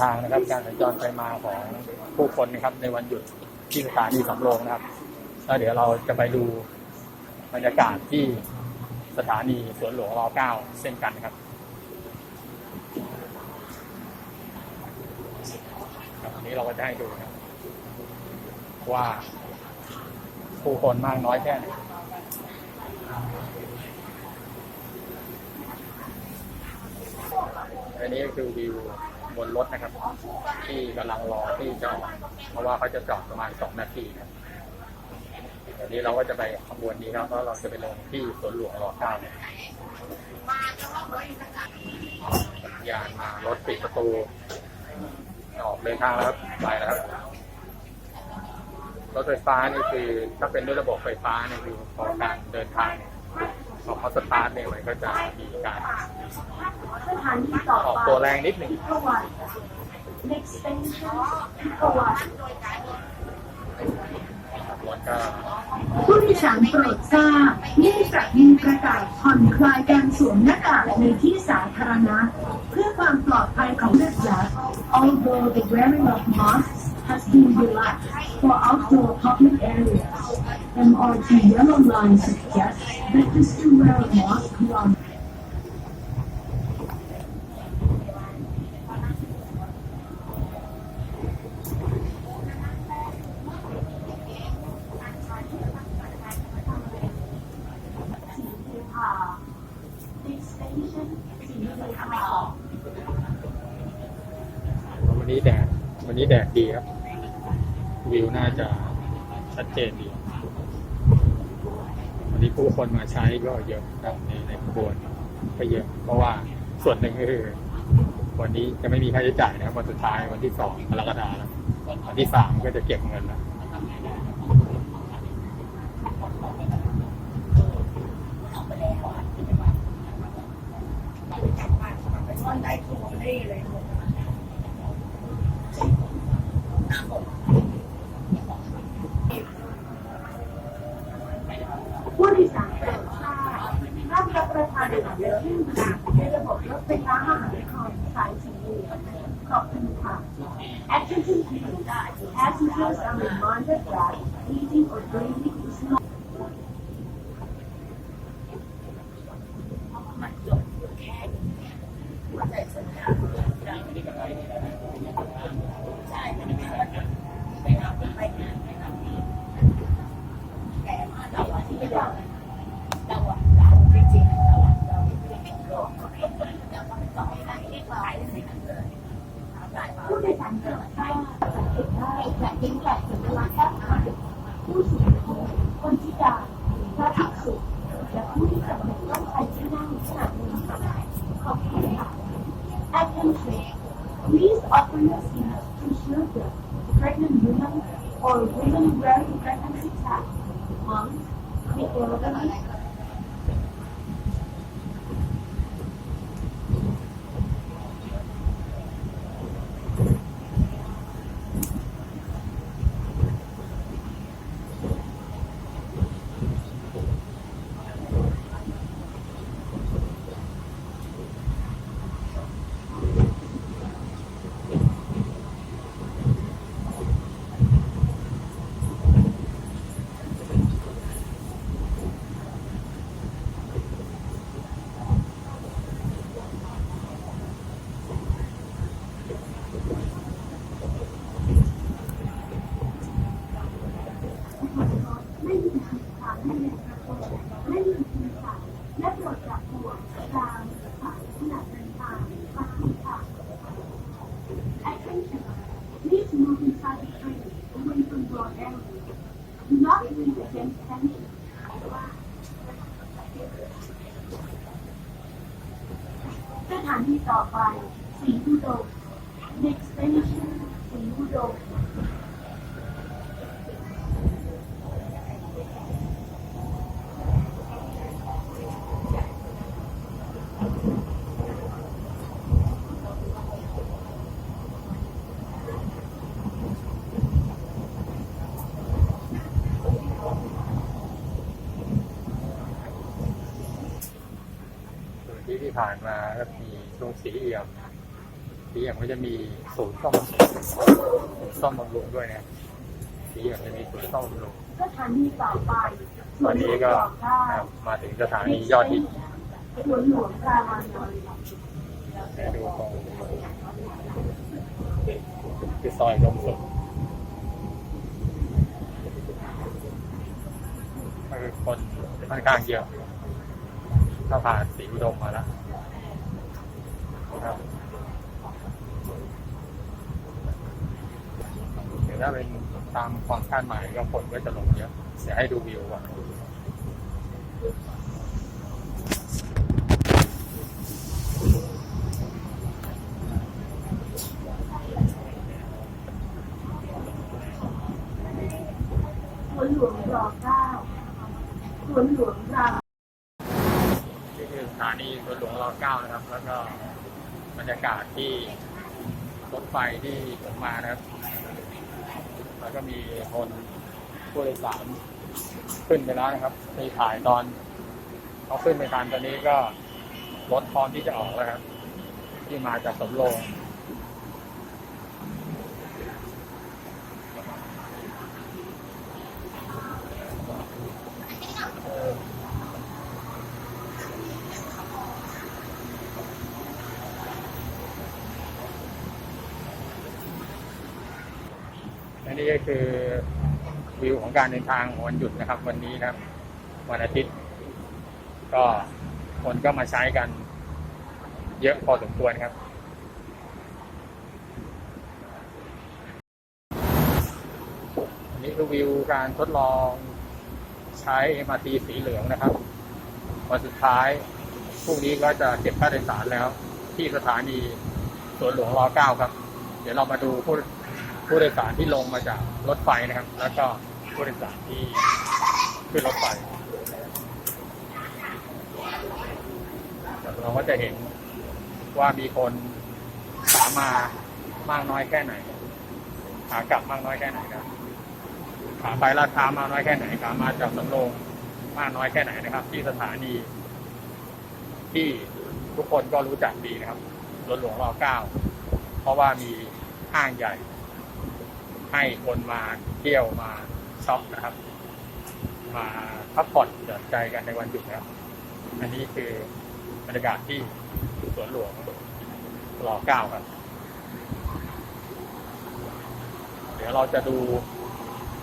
ทางนะครับ การสัญจรไปมาของผู้คนนะครับ ในวันหยุดที่สถานีสำโรงนะครับแล้วเดี๋ยวเราจะไปดูบรรยากาศที่สถานีสวนหลวงร9เส้นกันครับครับวันนี้เราก็จะให้ดูนะครับว่าผู้คนมากน้อยแค่ไหนอันนี้คือวิว บนรถนะครับ ที่กำลังรอที่จะออกเพราะว่าเขาจะจอดประมาณสองนาทีครับเดี๋ยวนี้เราก็จะไปขบวนนี้ครับเพราะเราจะไปลงที่สวนหลวงรอเก้าเนี่ยยานมารถปิดประตู ออกเดินทางแล้วครับไปแล้วครับรถไฟฟ้านี่คือถ้าเป็นด้วยระบบไฟฟ้าเนี่ยคือพอการเดินทาง อเขาสตาร์ทเนี่ยมันก็จะมีการสถานีต่อออกไปตัวแรงนิดหนึ่งพิพวัน next station พิพวันขบวนก็ผู้โดยสารโปรดทราบเนื่องจากมีประกาศผ่อนคลายการสวมหน้ากากในที่สาธารณะ เพื่อความปลอดภัยของนักศึกษา although the wearing of masks has been relaxed for outdoor public areas MRT Yellow Line suggests that to still wear a mask beyond. วันนี้แดด วันนี้แดดดีครับ วิวน่าจะชัดเจนดี วันนี้ผู้คนมาใช้ก็เยอะครับในในขบวนก็เยอะ เพราะว่า ส่วนหนึ่งก็คือวันนี้จะไม่มีค่าใช้จ่ายนะครับวันสุดท้ายวันที่สองกรกฎาคมวันที่สามก็จะเก็บเงินแล้วผู้โดยสารโปรดทราบห้ารับประทานอาหารและเครื่องดื่ม ในระบบรถไฟฟ้ามหานครสายสีเหลืองขอบคุณค่ะ Attention please passengers are reminded that eating or drinking Please open your seat to ensure the pregnant women, or women wearing pregnancy tags, months, the organs. ผ่านมาก็มีช่วงสีเอี่ยมสีสีอย่างมันจะมีศูนย์ซ่อมศูนย์ซ่อมบำรุงด้วยนะสีอย่างจะมีศูนย์ซ่อมบำรุงสถานีต่อไปตอนนี้ก็มาถึงสถานียอดฮิตดูตรงคือซอยลมสุดคือคนค่อนข้างเยอะถ้าผ่านสีอุดมมาแล้ว ครับเดี๋ยวถ้าเป็นตามความคาดหมายก็คนก็จะลงเยอะเดี๋ยวให้ดูวิวก่อน สวนหลวงรอเก้าสวนหลวงราม นี่คือสถานีสวนหลวงรอเก้านะครับ แล้วก็บ รยากาศที่รถไฟที่ผมมานะครับ แล้วก็มีคนผู้โดยสารขึ้นไปแล้วนะครับ มีถ่ายตอนเขาขึ้นไปทานตอนนี้ก็รถพร้อมที่จะออกแล้วครับ ที่มาจากสมโรงและนี่ก็คือวิว ของการเดินทางวันหยุดนะครับ วันนี้นะครับ วันอาทิตย์ ก็คนก็มาใช้กัน เยอะพอสมควรครับ อันนี้คือวิวการทดลองใช้ MRT สีเหลืองนะครับ วันสุดท้ายพรุ่งนี้ก็จะเก็บค่าโดยสารแล้ว ที่สถานีสวนหลวงรอ9ครับ เดี๋ยวเรามาดูผู้ผู้โดยสารที่ลงมาจากรถไฟนะครับ แล้วก็ ผู้โดยสารที่ขึ้นรถไฟเราก็จะเห็นว่ามีคนขามามากน้อยแค่ไหนขากลับมากน้อยแค่ไหนครับขาไปลาดพร้าวมากน้อยแค่ไหนขามาจากสำโรงมากน้อยแค่ไหนนะครับ ที่สถานี ที่ทุกคนก็รู้จักดีนะครับรถหลวงรอเก้าเพราะว่ามีห้างใหญ่ ให้คนมาเที่ยวมา ช็อปนะครับ มาพักผ่อนหย่อนใจกันในวันหยุดนะครับ อันนี้คือบรรยากาศที่สวนหลวงรอเก้าครับ เดี๋ยวเราจะดู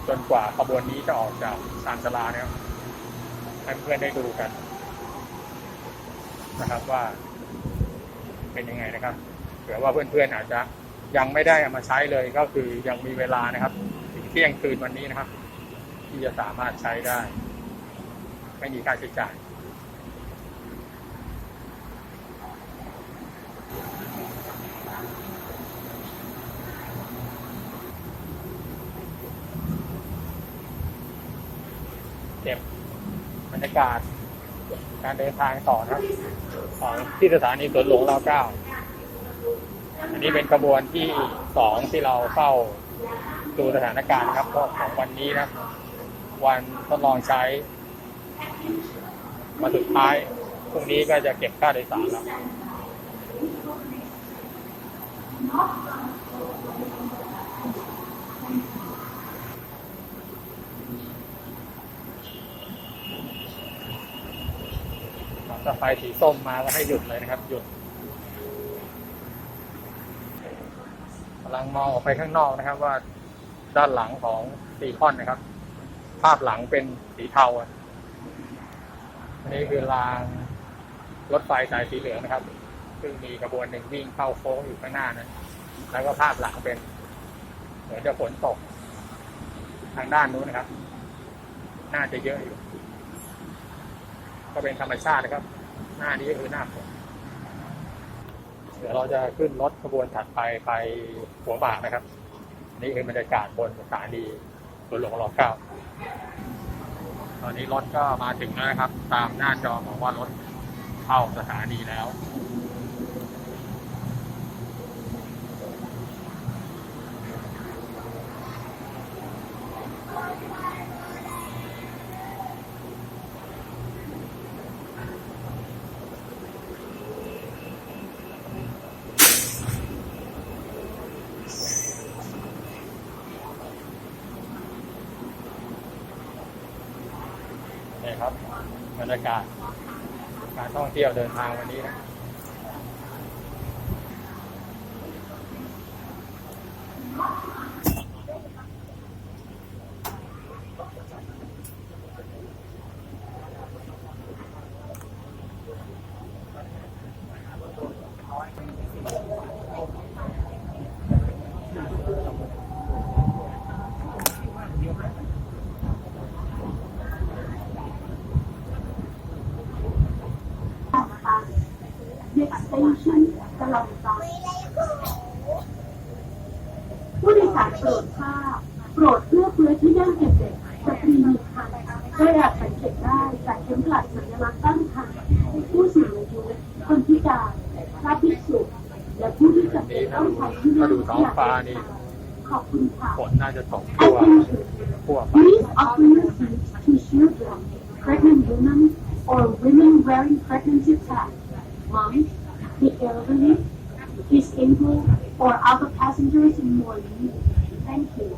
จนกว่าขบวนนี้จะออกจากชานชาลานะครับให้เพื่อนได้ดูกัน นะครับว่า เป็นยังไงนะครับเผื่อว่าเพื่อนๆอาจจะยังไม่ได้เอามาใช้เลยก็คือยังมีเวลานะครับ ถึงเที่ยงคืนวันนี้นะครับ ที่จะสามารถใช้ได้ ไม่มีค่าใช้จ่ายเก็บบรรยากาศ การเดินทางต่อนะครับของที่สถานีสวนหลวงรอเก้าอันนี้เป็นขบวนที่สองที่เราเฝ้าดูสถานการณ์ครับก็ของวันนี้นะครับ วันทดลองใช้วันสุดท้ายพรุ่งนี้ก็จะเก็บค่าโดยสารแล้วถ้าไฟสีส้มมาก็ให้หยุดเลยนะครับ หยุดกำลังมองออกไปข้างนอกนะครับว่าด้านหลังของซีคอนนะครับ ภาพหลังเป็นสีเทาอะอันนี้คือรางรถไฟสายสีเหลืองนะครับ ซึ่งมีกระบวนหนึ่งวิ่งเข้าโค้งอยู่ข้างหน้านะแล้วก็ภาพหลังเป็น เหมือนจะฝนตก ทางด้านนู้นนะครับ น่าจะเยอะอยู่ ก็เป็นธรรมชาตินะครับ หน้านี้ก็คือหน้าฝนเดี๋ยวเราจะขึ้นรถขบวนถัดไปไปหัวหมากนะครับ นี่คือบรรยากาศบนสถานี สวนหลวงรอเก้าตอนนี้รถก็มาถึงแล้วนะครับ ตามหน้าจอบอกว่ารถเข้าสถานีแล้ว นี่ครับบรรยา การ การท่องเที่ยวเดินทางวันนี้นะ Next station กำลังไปผู้โดยสารโปรดทราบโปรดเพื่อเพื่อที่นั่งเด็กๆสตรีมีคันก็อาจสังเกตได้จากเข็มกลัดสัญลักษณ์ตั้งคันผู้สูงอายุคนพิการพระภิกษุและผู้ที่จำเป็นต้องใช้ที่นั่ง ขอบคุณค่ะ ฝนน่าจะตกทั่ว Attention. ทั่วไป Please offer your seats to children, pregnant women, or women wearing pregnancy tags, moms, the elderly, disabled, or other passengers in more need. Thank you.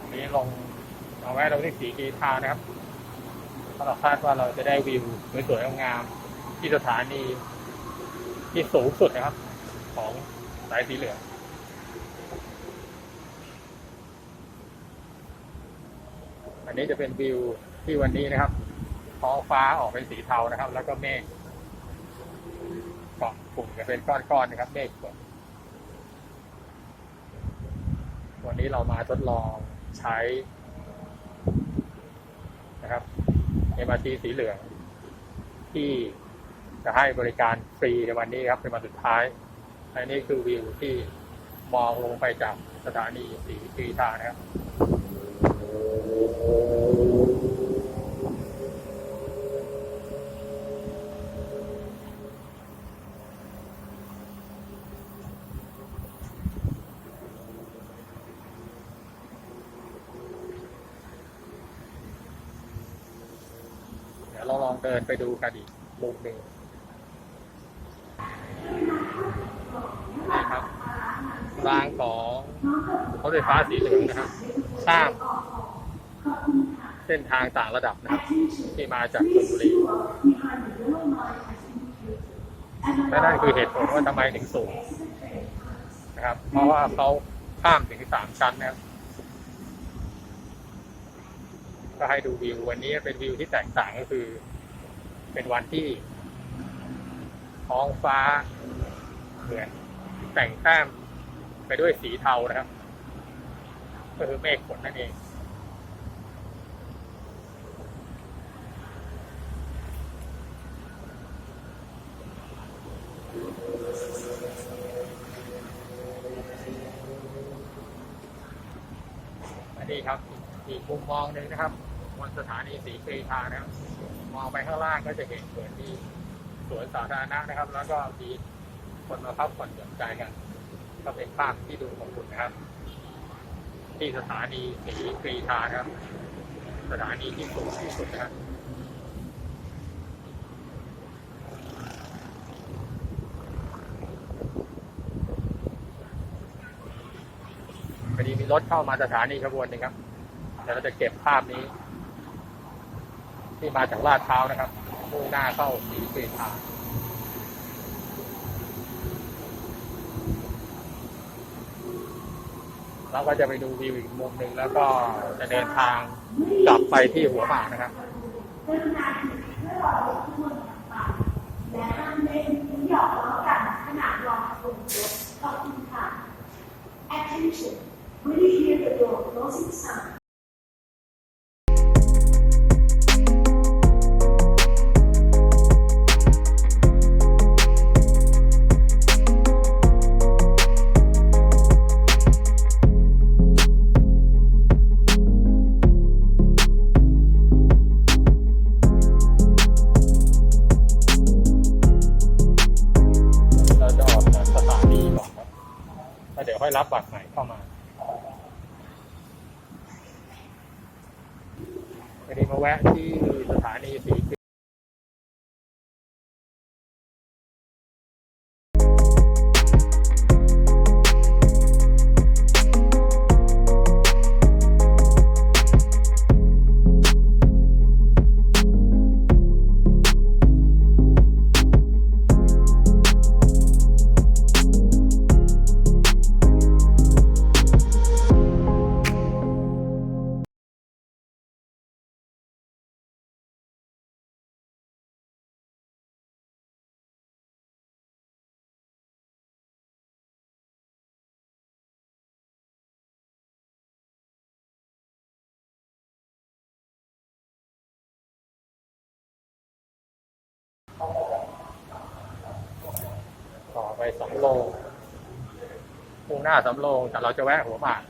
วันนี้ลง เอาไว้เราที่สีกีทานะครับเพราะเราคาดว่าเราจะได้วิวสวยๆงามๆที่สถานีที่สูงสุดนะครับ ของสายสีเหลืองอันนี้จะเป็นวิวที่วันนี้นะครับท้องฟ้าออกเป็นสีเทานะครับ แล้วก็เมฆเกาะกลุ่มกันเป็นก้อนๆนะครับเมฆวันนี้เรามาทดลองใช้ นะครับ MRT สีเหลือง ที่จะให้บริการฟรีในวันนี้ครับ เป็นวันสุดท้าย อันนี้คือวิวที่มองลงไปจากสถานีสีกรีธานะครับ เดี๋ยวเราลองเดิ นไปดูกันอีกมุมหนึ่งนี่ครับรางของรถไฟฟ้าสีเหลืองนะครับสร้างเส้นทางต่างระดับนะครับ ที่มาจากชลบุรีและนั่นคือเหตุผลว่าทำไมถึงสูงนะครับ เพราะว่าเขาข้ามถึงสามชั้นนะครับก็ให้ดูวิววันนี้เป็นวิวที่แตกต่างก็คือ เป็นวันที่ท้องฟ้าเหมือนแต่งแต้มไปด้วยสีเทานะครับ ก็คือเมฆฝนนั่นเองนนี้ครับอีกมุมมองหนึ่งนะครับบนสถานีสีกรีธานะครับ มองไปข้างล่างก็จะเห็นเหมือนมีสวนสาธารณะนะครับ แล้วก็มีคนมาพักผ่อนหย่อนใจกันก็เป็นภาพที่ดูของคุณนะครับ ที่สถานีสีกรีธาครับ สถานีที่สูงที่สุดนะครับพอดีมีรถเข้ามาสถานีขบวนหนึ่งครับเดี๋ยวเราจะเก็บภาพนี้ ที่มาจากลาดพร้านะครับมุ่งหน้าเข้าสีกรีธาเราก็จะไปดูวิวอีกมุมหนึ่งแล้วก็จะเดินทางกลับไปที่หัวหมากนะครับและห้ามเล่นหยอกล้อกันขณะรอขบวนรถขอบคุณค่ะ Attention we hear the door closing sign. ต่อไปสำโรงมุ่งหน้าสำโรงแต่เราจะแวะหัวหมาก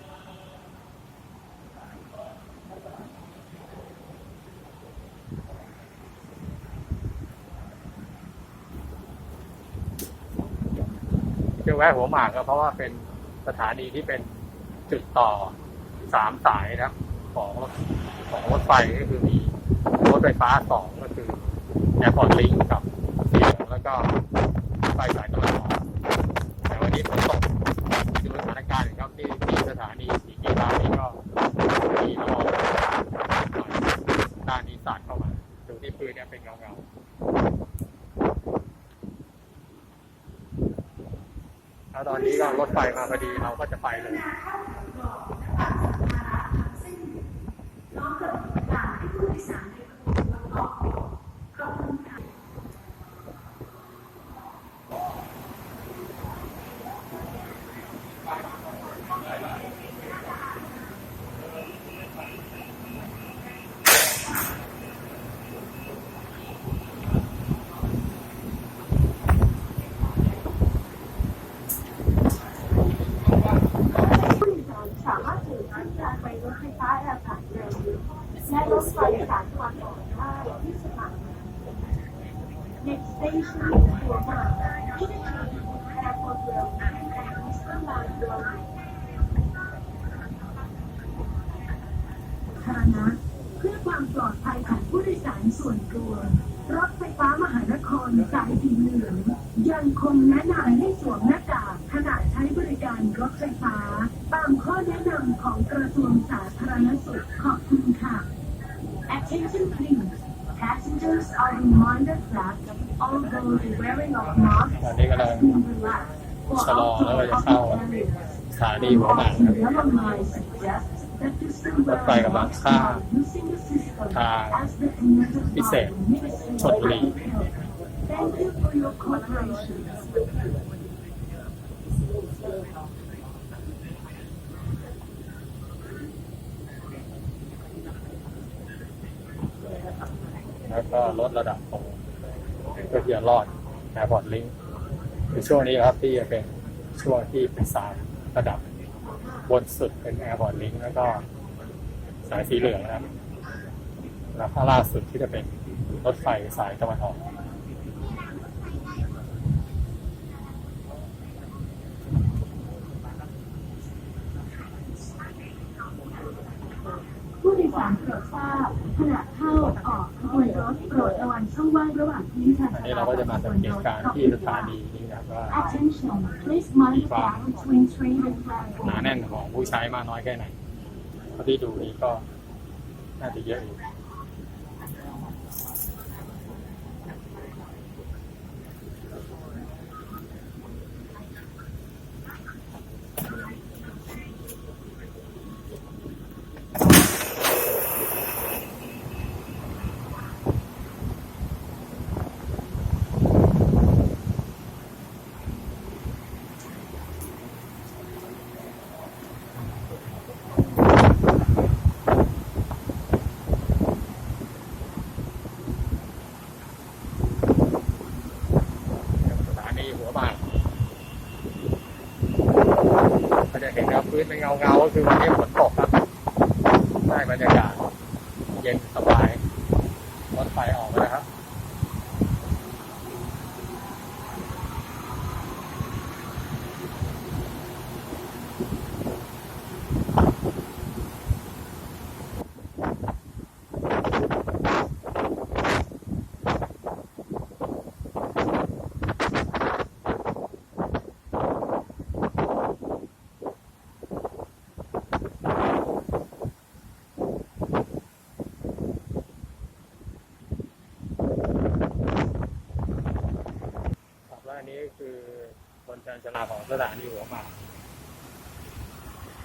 จะแวะหัวหมากก็เพราะว่าเป็นสถานีที่เป็นจุดต่อสามสายนะของของรถไฟก็คือมีรถไฟฟ้าสอง แอร์พอร์ตลิงกับเสียแล้วก็ไฟสายตะวันออกแต่วันนี้ฝนตกดูสถานการณ์ครับที่ที่สถานีสีกีฬานี่ก็มีละอองด้านนี้สาดเข้ามาดูที่พื้นเนี่ยเป็นเงาเงาๆแล้วตอนนี้ก็รถไฟมาพอดีเราก็จะไปเลย พร้อมกับประกาศให้ผู้โดยสารในขบวนรถออกขอบคุณค่ะ ผู้โดยสารสามารถถือขึ้นการไปรถไฟฟ้าแอร์พอร์ตเร็วและรถไฟสายตะวันออกได้ที่สถานี Next station is Burma, Italy, Airport Rail, and Eastern Line Railway. สาธารณะเพื่อความปลอดภัยของผู้โดยสารส่วนตัว รถไฟฟ้ามหานครสายสีเหลืองยังคงแนะนำให้สวมหน้ากากขณะใช้บริการรถไฟฟ้า ตามข้อแนะนำของกระทรวงสาธารณสุขขอบคุณค่ะ Attention please. Passengers are reminded that although the wearing of masks ตอนนี้กำลัง has been relaxed for ชะลอแล้วก็ outdoor จะเข้า public areas, สถานีหัวหมากครับ the alumni suggests that you still รถ wear ไฟกำลังข้าม masks using the system ทาง as the committed พิเศษ by the Ministry ชลบุรี of Health. Thank you for your cooperation. แล้ว ก็ลดระดับของเพื่อที่จะรอดแอร์พอร์ตลิงคือช่วงนี้ครับที่จะเป็นช่วงที่เป็นสามระดับบนสุดเป็นแอร์พอร์ตลิงแล้วก็สายสีเหลืองนะครับแล้วข้างล่าสุดที่จะเป็นรถไฟสายตะวันออกผู้โดยสารโปรดทราบ ขณะเข้าออกขบวนรถโปรดระวังช่องว่างระหว่างพื้นทางอันนี้เราก็จะมาสังเกตการณ์ที่สถานีนี้นะครับว่า Attention please mind the gap between train and หนา platform แน่นของผู้ใช้มากน้อยแค่ไหนเท่าที่ดูนี้ก็น่าจะเยอะอยู่ พื้นเงาเงาก็คือวันนี้ฝ สถานีหัวหมาก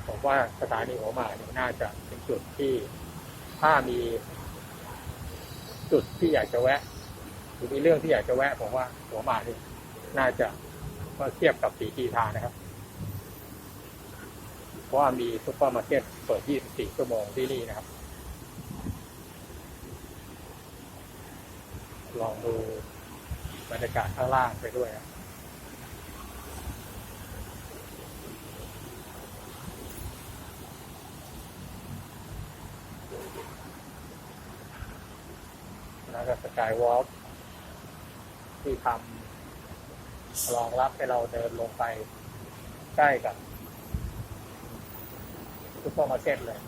ผมว่าสถานีหัวหมากน่าจะเป็นจุดที่ถ้ามี จุดที่อยากจะแวะหรือมีเรื่องที่อยากจะแวะผมว่าหัวหมากนี่น่าจะเมื่อเทียบกับสีกีทานะครับเพราะว่ามีซุปเปอร์มาร์เก็ตเปิด 24 ชั่วโมงที่นี่นะครับ ลองดูบรรยากาศข้างล่างไปด้วยครับแล้ว ก็สายวอล์กที่ทำรองรับให้เราเดินลงไปใกล้กับซุปเปอร์มาร์เก็ตเลย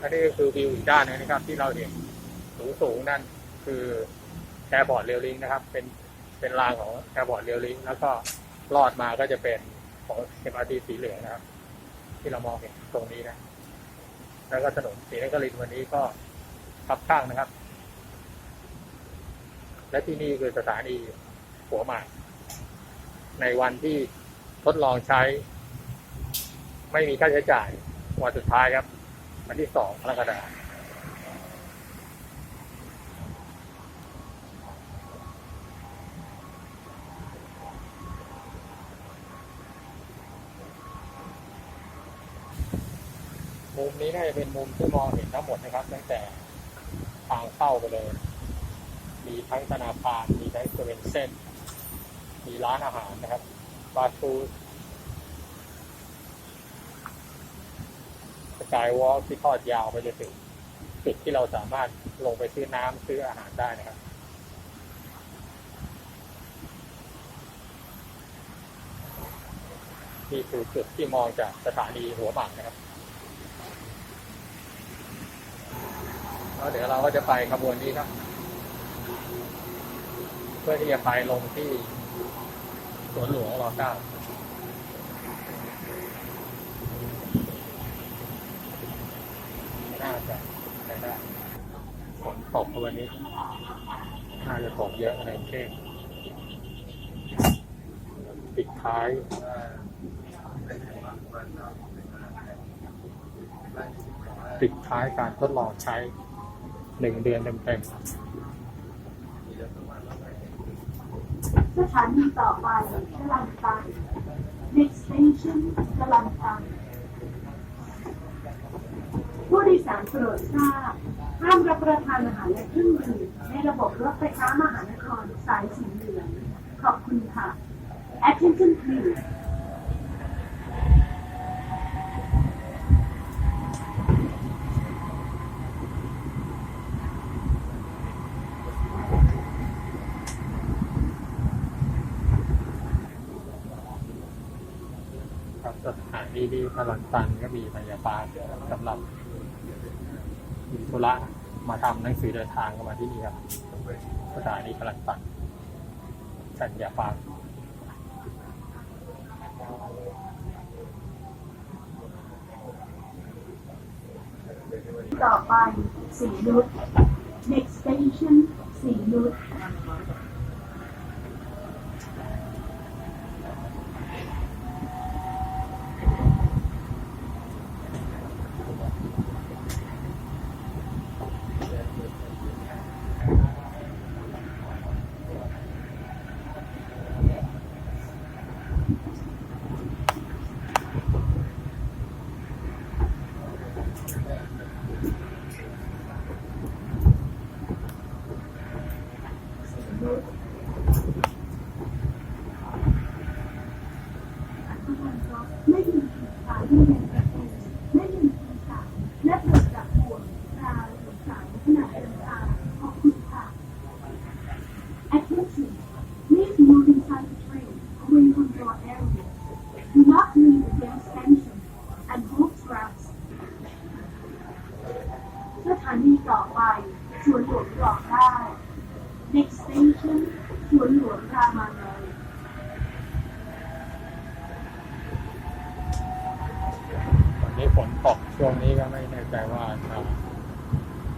อันนี้คือวิวอีกด้านหนึงนะครับ ที่เราเห็นสูงสูงนั่นคือแอร์บอร์ดเรลลิงนะครับ เป็นเป็นรางของแอร์บอร์ดเรลลิงแล้วก็ลอดมาก็จะเป็น ของ MRT สีเหลืองนะครับ ที่เรามองเห็นตรงนี้นะ แล้วก็ถนนศรีนครินวันนี้ก็คับข้างนะครับ และที่นี่คือสถานีหัวหมาก ในวันที่ทดลองใช้ ไม่มีค่าใช้จ่ายวันสุดท้ายครับ วันที่สองกรกฎาคม นี้น่าจะเป็นมุมที่มองเห็นทั้งหมดนะครับ ตั้งแต่ทางเข้าไปเลย มีทั้งธนาคาร มีทั้งเซเว่นเส้นมีร้านอาหารนะครับบาร์ฟูสกายวอล์กที่ทอดยาวไปจนถึงจุดที่เราสามารถลงไปซื้อน้ำซื้ออาหารได้นะครับนี่คือจุดที่มองจากสถานีหัวหมากนะครับ แล้วเดี๋ยวเราก็จะไปขบวนนี้ครับ เพื่อที่จะไปลงที่สวนหลวงรอเก้าน่าจะไปได้ฝนตกวันนี้น่าจะตกเยอะในกรุงปิดท้ายปิดท้ายการทดลองใช้ หนึ่งเดือนเต็มๆสถานีต่อไปกำลันตัน next station กลันตันผู้โดยสารโปรดทราบห้ามรับประทานอาหารและเครื่องดื่มในระบบรถไฟฟ้ามหานครสายสีเหลืองขอบคุณค่ะ attention please ครับ สถานีที่พลังตันก็มีพยาบาลสำหรับมีธุระมาทำหนังสือเดินทางก็มาที่นี่ครับสถานีพลังตันสัญญาฟาร์มต่อไปสีนุช next station สีนุช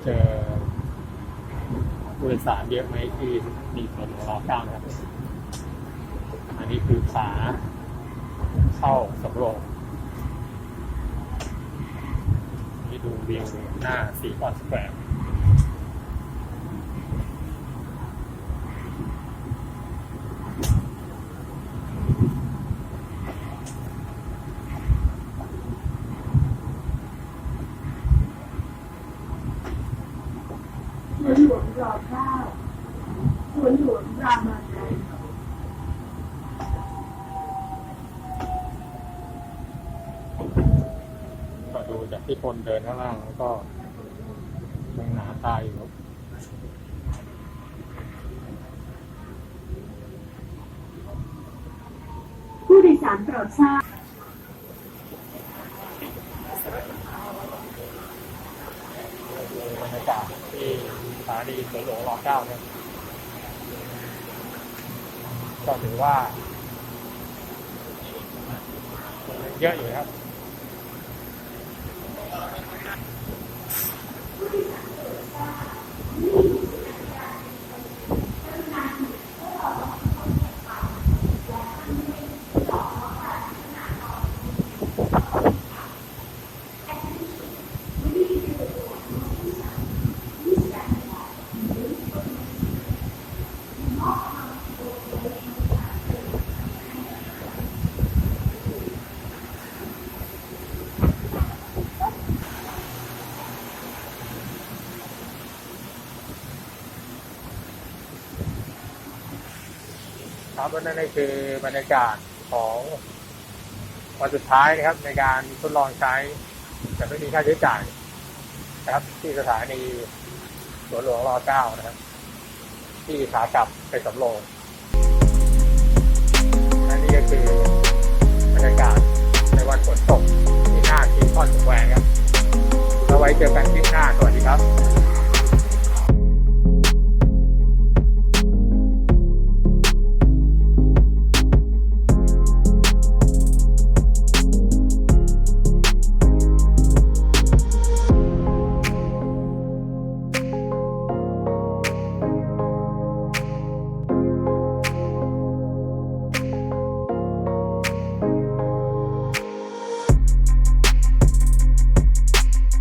เจอผู้โดยสารเยอะไหมคือมีคนรอเก้านะครับ อันนี้คือขาเข้าสำโรงนี่ดูวิวหน้าสีคอนสแควร์ สวนหลวงรอเก้าสวนหลวงรามานอย ก็ดูจากที่คนเดินข้างล่างแล้วก็ยังหนาตาอยู่ครับ ผู้โดยสารโปรดทราบ บรรยากาศที่สถา นีสวนหลวงรอเก้าเนี่ยก็ถือว่า เยอะอยู่นะครับ ครับและนั่นคือบรรยากาศของวันสุดท้ายนะครับ ในการทดลองใช้ แต่ไม่มีค่าใช้จ่ายนะครับ ที่สถานีสวนหลวงรอเก้านะครับ ที่ขากลับไปสำโรงและนี่ก็คือบรรยากาศในวันฝนตกที่หน้าคีคอนสแควร์ครับแล้วไว้เจอกันคลิปหน้า สวัสดีครับ